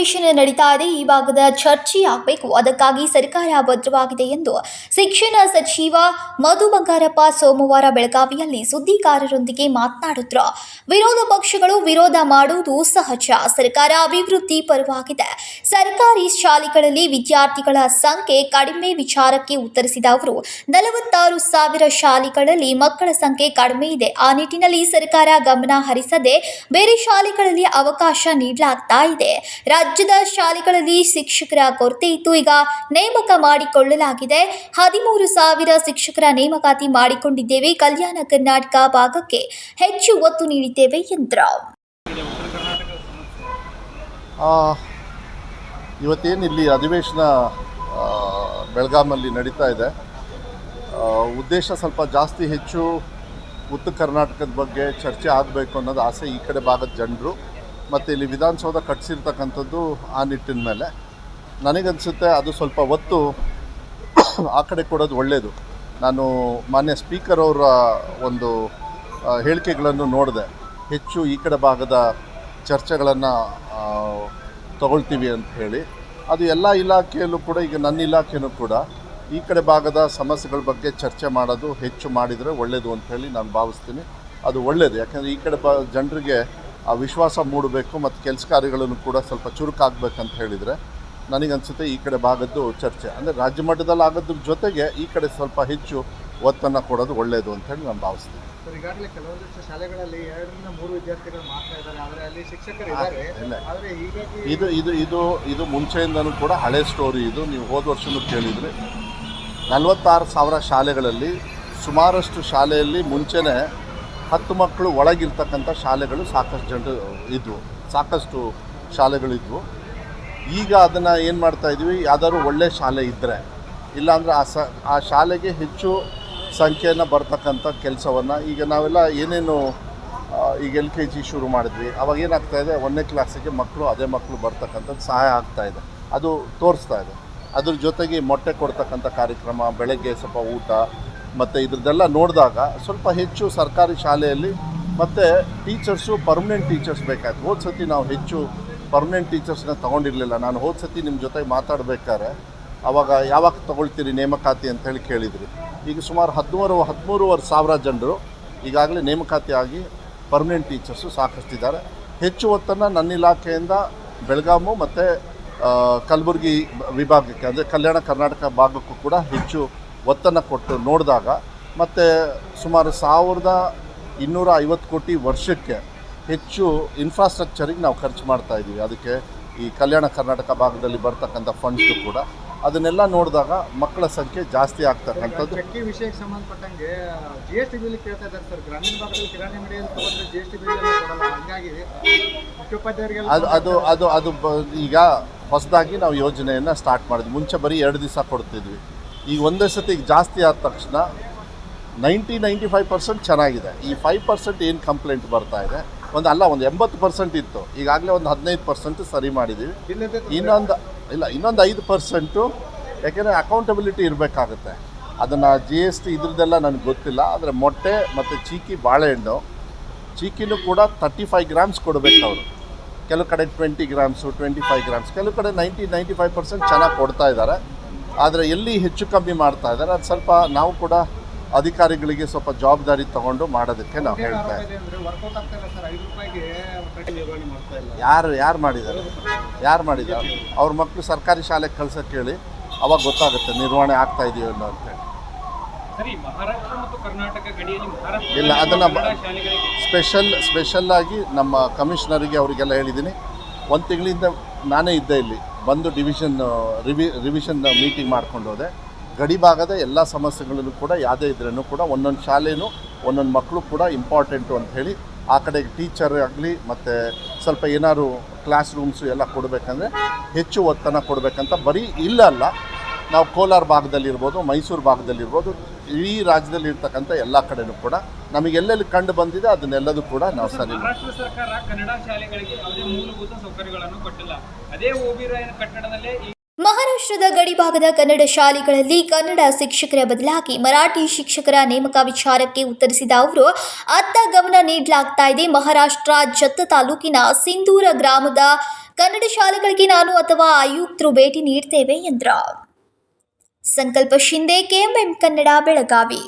ಅಧಿವೇಶನ ನಡೀತಾ ಇದೆ. ಈ ಭಾಗದ ಚರ್ಚೆ ಆಗಬೇಕು. ಅದಕ್ಕಾಗಿ ಸರ್ಕಾರ ಭದ್ರವಾಗಿದೆ ಎಂದು ಶಿಕ್ಷಣ ಸಚಿವ ಮಧು ಬಂಗಾರಪ್ಪ ಸೋಮವಾರ ಬೆಳಗಾವಿಯಲ್ಲಿ ಸುದ್ದಿಗಾರರೊಂದಿಗೆ ಮಾತನಾಡಿದ್ರು. ವಿರೋಧ ಪಕ್ಷಗಳು ವಿರೋಧ ಮಾಡುವುದು ಸಹಜ. ಸರ್ಕಾರ ಅಭಿವೃದ್ಧಿ ಪರವಾಗಿದೆ. ಸರ್ಕಾರಿ ಶಾಲೆಗಳಲ್ಲಿ ವಿದ್ಯಾರ್ಥಿಗಳ ಸಂಖ್ಯೆ ಕಡಿಮೆ ವಿಚಾರಕ್ಕೆ ಉತ್ತರಿಸಿದ ಅವರು, ನಲವತ್ತಾರು ಸಾವಿರ ಶಾಲೆಗಳಲ್ಲಿ ಮಕ್ಕಳ ಸಂಖ್ಯೆ ಕಡಿಮೆ ಇದೆ. ಆ ನಿಟ್ಟಿನಲ್ಲಿ ಸರ್ಕಾರ ಗಮನ ಹರಿಸದೆ ಬೇರೆ ಶಾಲೆಗಳಲ್ಲಿ ಅವಕಾಶ ನೀಡಲಾಗ್ತಾ ಇದೆ. ರಾಜ್ಯದ ಶಾಲೆಗಳಲ್ಲಿ ಶಿಕ್ಷಕರ ಕೊರತೆ ಇತ್ತು ಈಗ ನೇಮಕ ಮಾಡಿಕೊಳ್ಳಲಾಗಿದೆ. ಹದಿಮೂರು ಸಾವಿರ ಶಿಕ್ಷಕರ ನೇಮಕಾತಿ ಮಾಡಿಕೊಂಡಿದ್ದೇವೆ. ಕಲ್ಯಾಣ ಕರ್ನಾಟಕ ಭಾಗಕ್ಕೆ ಹೆಚ್ಚು ಒತ್ತು ನೀಡಿದ್ದೇವೆ ಯಂತ್ರ ಇವತ್ತೇನು ಇಲ್ಲಿ ಅಧಿವೇಶನ ಬೆಳಗಾಮಲ್ಲಿ ನಡೀತಾ ಇದೆ. ಉದ್ದೇಶ ಸ್ವಲ್ಪ ಜಾಸ್ತಿ ಹೆಚ್ಚು ಉತ್ತರ ಕರ್ನಾಟಕದ ಬಗ್ಗೆ ಚರ್ಚೆ ಆಗಬೇಕು ಅನ್ನೋದು ಆಸೆ ಈ ಕಡೆ ಭಾಗದ ಜನರು. ಮತ್ತು ಇಲ್ಲಿ ವಿಧಾನಸೌಧ ಕಟ್ಸಿರ್ತಕ್ಕಂಥದ್ದು ಆ ನಿಟ್ಟಿನ ಮೇಲೆ. ನನಗನ್ಸುತ್ತೆ ಅದು ಸ್ವಲ್ಪ ಒತ್ತು ಆ ಕಡೆ ಕೊಡೋದು ಒಳ್ಳೆಯದು ನಾನು ಮಾನ್ಯ ಸ್ಪೀಕರ್ ಅವರ ಒಂದು ಹೇಳಿಕೆಗಳನ್ನು ನೋಡಿದೆ. ಹೆಚ್ಚು ಈ ಕಡೆ ಭಾಗದ ಚರ್ಚೆಗಳನ್ನು ತಗೊಳ್ತೀವಿ ಅಂತ ಹೇಳಿ. ಅದು ಎಲ್ಲ ಇಲಾಖೆಯಲ್ಲೂ ಕೂಡ, ಈಗ ನನ್ನ ಇಲಾಖೆಯೂ ಕೂಡ ಈ ಕಡೆ ಭಾಗದ ಸಮಸ್ಯೆಗಳ ಬಗ್ಗೆ ಚರ್ಚೆ ಮಾಡೋದು ಹೆಚ್ಚು ಮಾಡಿದರೆ ಒಳ್ಳೆಯದು ಅಂತ ಹೇಳಿ ನಾನು ಭಾವಿಸ್ತೀನಿ. ಅದು ಒಳ್ಳೆಯದು ಯಾಕಂದರೆ ಈ ಕಡೆ ಬ, ಜನರಿಗೆ ಆ ವಿಶ್ವಾಸ ಮೂಡಬೇಕು ಮತ್ತು ಕೆಲಸ ಕಾರ್ಯಗಳನ್ನು ಕೂಡ ಸ್ವಲ್ಪ ಚುರುಕಾಗಬೇಕಂತ ಹೇಳಿದರೆ ನನಗನ್ಸುತ್ತೆ ಈ ಕಡೆ ಭಾಗದ್ದು ಚರ್ಚೆ. ಅಂದರೆ ರಾಜ್ಯ ಮಟ್ಟದಲ್ಲಿ ಆಗೋದ್ರ ಜೊತೆಗೆ ಈ ಕಡೆ ಸ್ವಲ್ಪ ಹೆಚ್ಚು ಒತ್ತನ್ನು ಕೊಡೋದು ಒಳ್ಳೆಯದು ಅಂತ ಹೇಳಿ ನಾನು ಭಾವಿಸ್ತೀನಿ. ಸರ್ ಈಗಾಗಲೇ ಕೆಲವೊಂದಿಷ್ಟು ಶಾಲೆಗಳಲ್ಲಿ ಎರಡರಿಂದ ಮೂರು ವಿದ್ಯಾರ್ಥಿಗಳು ಮಾತ್ರ ಇದ್ದಾರೆ. ಆದರೆ ಅಲ್ಲಿ ಶಿಕ್ಷಕರು ಇದ್ದಾರೆ. ಇಲ್ಲ. ಆದರೆ ಹೀಗಾಗಿ ಇದು ಇದು ಇದು ಇದು ಮುಂಚೆಯಿಂದನೂ ಕೂಡ ಹಳೆ ಸ್ಟೋರಿ ಇದು. ನೀವು ಹೋದ ವರ್ಷನೂ ಕೇಳಿದರೆ ನಲವತ್ತಾರು ಸಾವಿರ ಶಾಲೆಗಳಲ್ಲಿ ಸುಮಾರಷ್ಟು ಶಾಲೆಯಲ್ಲಿ ಮುಂಚೆನೇ ಹತ್ತು ಮಕ್ಕಳು ಒಳಗಿರ್ತಕ್ಕಂಥ ಶಾಲೆಗಳು ಸಾಕಷ್ಟು ಜನರು ಇದ್ವು, ಸಾಕಷ್ಟು ಶಾಲೆಗಳಿದ್ವು. ಈಗ ಅದನ್ನು ಏನು ಮಾಡ್ತಾ ಇದ್ವಿ? ಯಾವ್ದಾದ್ರು ಒಳ್ಳೆ ಶಾಲೆ ಇದ್ದರೆ ಇಲ್ಲಾಂದರೆ ಆ ಸ, ಆ ಶಾಲೆಗೆ ಹೆಚ್ಚು ಸಂಖ್ಯೆಯನ್ನು ಬರ್ತಕ್ಕಂಥ ಕೆಲಸವನ್ನು ಈಗ ನಾವೆಲ್ಲ ಏನೇನು ಈಗ ಎಲ್ ಕೆ ಜಿ ಶುರು ಮಾಡಿದ್ವಿ. ಅವಾಗ ಏನಾಗ್ತಾ ಇದೆ? ಒಂದನೇ ಕ್ಲಾಸಿಗೆ ಮಕ್ಕಳು, ಅದೇ ಮಕ್ಕಳು ಬರ್ತಕ್ಕಂಥದ್ದು ಸಹಾಯ ಆಗ್ತಾ ಇದೆ. ಅದು ತೋರಿಸ್ತಾ ಇದೆ. ಅದ್ರ ಜೊತೆಗೆ ಮೊಟ್ಟೆ ಕೊಡ್ತಕ್ಕಂಥ ಕಾರ್ಯಕ್ರಮ, ಬೆಳಗ್ಗೆ ಸ್ವಲ್ಪ ಊಟ ಮತ್ತು ಇದ್ರದ್ದೆಲ್ಲ ನೋಡಿದಾಗ ಸ್ವಲ್ಪ ಹೆಚ್ಚು ಸರ್ಕಾರಿ ಶಾಲೆಯಲ್ಲಿ ಮತ್ತು ಟೀಚರ್ಸು ಪರ್ಮನೆಂಟ್ ಟೀಚರ್ಸ್ ಬೇಕಾಯ್ತು. ಹೋದ ಸತಿ ನಾವು ಹೆಚ್ಚು ಪರ್ಮನೆಂಟ್ ಟೀಚರ್ಸ್ನ ತೊಗೊಂಡಿರಲಿಲ್ಲ. ನಾನು ಹೋದ ಸತಿ ನಿಮ್ಮ ಜೊತೆಗೆ ಮಾತಾಡಬೇಕಾದ್ರೆ ಅವಾಗ ಯಾವಾಗ ತೊಗೊಳ್ತೀರಿ ನೇಮಕಾತಿ ಅಂತ ಹೇಳಿ ಕೇಳಿದ್ರಿ. ಈಗ ಸುಮಾರು ಹದಿಮೂರು, ಹದಿಮೂರುವರೆ ಸಾವಿರ ಜನರು ಈಗಾಗಲೇ ನೇಮಕಾತಿ ಆಗಿ ಪರ್ಮನೆಂಟ್ ಟೀಚರ್ಸು ಸಾಕಷ್ಟಿದ್ದಾರೆ. ಹೆಚ್ಚು ಹೊತ್ತನ್ನು ನನ್ನ ಇಲಾಖೆಯಿಂದ ಬೆಳಗಾಮು ಮತ್ತು ಕಲಬುರಗಿ ವಿಭಾಗಕ್ಕೆ, ಅಂದರೆ ಕಲ್ಯಾಣ ಕರ್ನಾಟಕ ಭಾಗಕ್ಕೂ ಕೂಡ ಹೆಚ್ಚು ಒತ್ತನ್ನು ಕೊಟ್ಟು ನೋಡಿದಾಗ ಮತ್ತು ಸುಮಾರು ಸಾವಿರದ ಇನ್ನೂರ ಐವತ್ತು ಕೋಟಿ ವರ್ಷಕ್ಕೆ ಹೆಚ್ಚು ಇನ್ಫ್ರಾಸ್ಟ್ರಕ್ಚರಿಗೆ ನಾವು ಖರ್ಚು ಮಾಡ್ತಾ ಇದ್ದೀವಿ. ಅದಕ್ಕೆ ಈ ಕಲ್ಯಾಣ ಕರ್ನಾಟಕ ಭಾಗದಲ್ಲಿ ಬರ್ತಕ್ಕಂಥ ಫಂಡ್ಸು ಕೂಡ. ಅದನ್ನೆಲ್ಲ ನೋಡಿದಾಗ ಮಕ್ಕಳ ಸಂಖ್ಯೆ ಜಾಸ್ತಿ ಆಗ್ತಕ್ಕಂಥದ್ದು ಚಕ್ಕಿ ವಿಷಯಕ್ಕೆ ಸಂಬಂಧಪಟ್ಟಂಗೆ ಜಿ ಎಸ್ ಟಿ ಬಿಲ್ ಕೇಳ್ತಾ ಇದ್ದಾರೆ ಸರ್. ಗ್ರಾಮೀಣ ಭಾಗದಲ್ಲಿ ಕಿರಾಣಿ ಅಂಗಡಿಯಲ್ಲಿ ತಗೊಂಡ್ರೆ ಜಿ ಎಸ್ ಟಿ ಬಿಲ್ ಹಂಗಾಗಿ ಅದು ಅದು ಅದು ಅದು ಬ ಈಗ ಹೊಸದಾಗಿ ನಾವು ಯೋಜನೆಯನ್ನು ಸ್ಟಾರ್ಟ್ ಮಾಡಿದ್ವಿ. ಮುಂಚೆ ಬರೀ ಎರಡು ದಿವಸ ಕೊಡ್ತಿದ್ವಿ. ಈಗ ಒಂದೇ ಸತಿ ಈಗ ಜಾಸ್ತಿ ಆದ ತಕ್ಷಣ ನೈಂಟಿ ನೈಂಟಿ ಫೈವ್ ಪರ್ಸೆಂಟ್ ಚೆನ್ನಾಗಿದೆ. ಈ ಫೈವ್ ಪರ್ಸೆಂಟ್ ಏನು ಕಂಪ್ಲೇಂಟ್ ಬರ್ತಾ ಇದೆ? ಒಂದು ಅಲ್ಲ ಒಂದು ಎಂಬತ್ತು ಪರ್ಸೆಂಟ್ ಇತ್ತು. ಈಗಾಗಲೇ ಒಂದು ಹದಿನೈದು ಪರ್ಸೆಂಟ್ ಸರಿ ಮಾಡಿದ್ದೀವಿ ಇನ್ನೊಂದು ಇಲ್ಲ ಇನ್ನೊಂದು ಐದು ಪರ್ಸೆಂಟು ಯಾಕೆಂದರೆ ಅಕೌಂಟಬಿಲಿಟಿ ಇರಬೇಕಾಗುತ್ತೆ. ಅದನ್ನು ಜಿ ಎಸ್ ಟಿ ಇದ್ರದ್ದೆಲ್ಲ ನನಗೆ ಗೊತ್ತಿಲ್ಲ. ಆದರೆ ಮೊಟ್ಟೆ ಮತ್ತು ಚೀಕಿ ಬಾಳೆಹಣ್ಣು ಚೀಕಿನೂ ಕೂಡ ತರ್ಟಿ ಫೈವ್ ಗ್ರಾಮ್ಸ್ ಕೊಡಬೇಕು ಅವರು. ಕೆಲವು ಕಡೆ twenty grams twenty five grams ಕೆಲವು ಕಡೆ ನೈಂಟಿ ನೈಂಟಿ ಫೈವ್ ಪರ್ಸೆಂಟ್ ಚೆನ್ನಾಗಿ ಕೊಡ್ತಾ ಇದ್ದಾರೆ. ಆದರೆ ಎಲ್ಲಿ ಹೆಚ್ಚು ಕಮ್ಮಿ ಮಾಡ್ತಾ ಇದ್ದಾರೆ ಅದು ಸ್ವಲ್ಪ ನಾವು ಕೂಡ ಅಧಿಕಾರಿಗಳಿಗೆ ಸ್ವಲ್ಪ ಜವಾಬ್ದಾರಿ ತಗೊಂಡು ಮಾಡೋದಕ್ಕೆ ನಾವು ಹೇಳ್ತಾ ಇದ್ದೀವಿ ಯಾರು ಯಾರು ಮಾಡಿದ್ದಾರೆ? ಯಾರು ಮಾಡಿದ್ದಾರೆ? ಅವ್ರ ಮಕ್ಕಳು ಸರ್ಕಾರಿ ಶಾಲೆಗೆ ಕಳ್ಸೋಕ್ಕೆ ಹೇಳಿ ಅವಾಗ ಗೊತ್ತಾಗುತ್ತೆ ನಿರ್ವಹಣೆ ಆಗ್ತಾ ಇದೆಯೋ ಅನ್ನೋ ಅಂತೇಳಿ ಇಲ್ಲ, ಅದನ್ನು ಸ್ಪೆಷಲ್ ಸ್ಪೆಷಲ್ಲಾಗಿ ನಮ್ಮ ಕಮಿಷನರಿಗೆ ಅವರಿಗೆಲ್ಲ ಹೇಳಿದ್ದೀನಿ. ಒಂದು ತಿಂಗಳಿಂದ ನಾನೇ ಇದ್ದೆ ಇಲ್ಲಿ. ಬಂದು ಡಿವಿಷನ್ ರಿವಿ, ರಿವಿಷನ್ ಮೀಟಿಂಗ್ ಮಾಡ್ಕೊಂಡು ಹೋದೆ. ಗಡಿ ಭಾಗದ ಎಲ್ಲ ಸಮಸ್ಯೆಗಳಲ್ಲೂ ಕೂಡ ಯಾವುದೇ ಇದ್ರೂ ಕೂಡ ಒಂದೊಂದು ಶಾಲೆನೂ, ಒಂದೊಂದು ಮಕ್ಕಳು ಕೂಡ ಇಂಪಾರ್ಟೆಂಟು ಅಂತ ಹೇಳಿ ಆ ಕಡೆ ಟೀಚರ್ ಆಗಲಿ ಮತ್ತು ಸ್ವಲ್ಪ ಏನಾದ್ರು ಕ್ಲಾಸ್ ರೂಮ್ಸು ಎಲ್ಲ ಕೊಡಬೇಕಂದ್ರೆ ಹೆಚ್ಚು ಒತ್ತನ್ನು ಕೊಡಬೇಕಂತ ಬರೀ ಇಲ್ಲ ಅಲ್ಲ ನಾವು ಕೋಲಾರ ಭಾಗದಲ್ಲಿರ್ಬೋದು ಮೈಸೂರು ಭಾಗದಲ್ಲಿರ್ಬೋದು ಇಡೀ ರಾಜ್ಯದಲ್ಲಿ ಇರ್ತಕ್ಕಂಥ ಎಲ್ಲ ಕಡೆನೂ ಕೂಡ ನಮಗೆ ಎಲ್ಲೆಲ್ಲಿ ಕಂಡು ಬಂದಿದೆ ಅದನ್ನೆಲ್ಲದೂ ಕೂಡ ನಾವು ಸರಿ ರಾಷ್ಟ್ರ ಸರ್ಕಾರ ಕನ್ನಡ ಶಾಲೆಗಳಿಗೆ ಯಾವುದೇ ಮೂಲಭೂತ ಸೌಕರ್ಯಗಳನ್ನು ಕೊಟ್ಟಿಲ್ಲ. ಅದೇ ಓಬಿರಾಯನ ಕಟ್ಟಡದಲ್ಲೇ ಮಹಾರಾಷ್ಟ್ರದ ಗಡಿಭಾಗದ ಕನ್ನಡ ಶಾಲೆಗಳಲ್ಲಿ ಕನ್ನಡ ಶಿಕ್ಷಕರ ಬದಲಾಗಿ ಮರಾಠಿ ಶಿಕ್ಷಕರ ನೇಮಕ ವಿಚಾರಕ್ಕೆ ಉತ್ತರಿಸಿದ ಅವರು ಅತ್ತ ಗಮನ ನೀಡಲಾಗ್ತಾ ಇದೆ. ಮಹಾರಾಷ್ಟ್ರ ಜತ್ತ ತಾಲೂಕಿನ ಸಿಂಧೂರ ಗ್ರಾಮದ ಕನ್ನಡ ಶಾಲೆಗಳಿಗೆ ನಾನು ಅಥವಾ ಆಯುಕ್ತರು ಭೇಟಿ ನೀಡ್ತೇವೆ ಎಂದರು. ಸಂಕಲ್ಪ ಶಿಂದೆ ಕೆಎಂಎಂ ಕನ್ನಡ ಬೆಳಗಾವಿ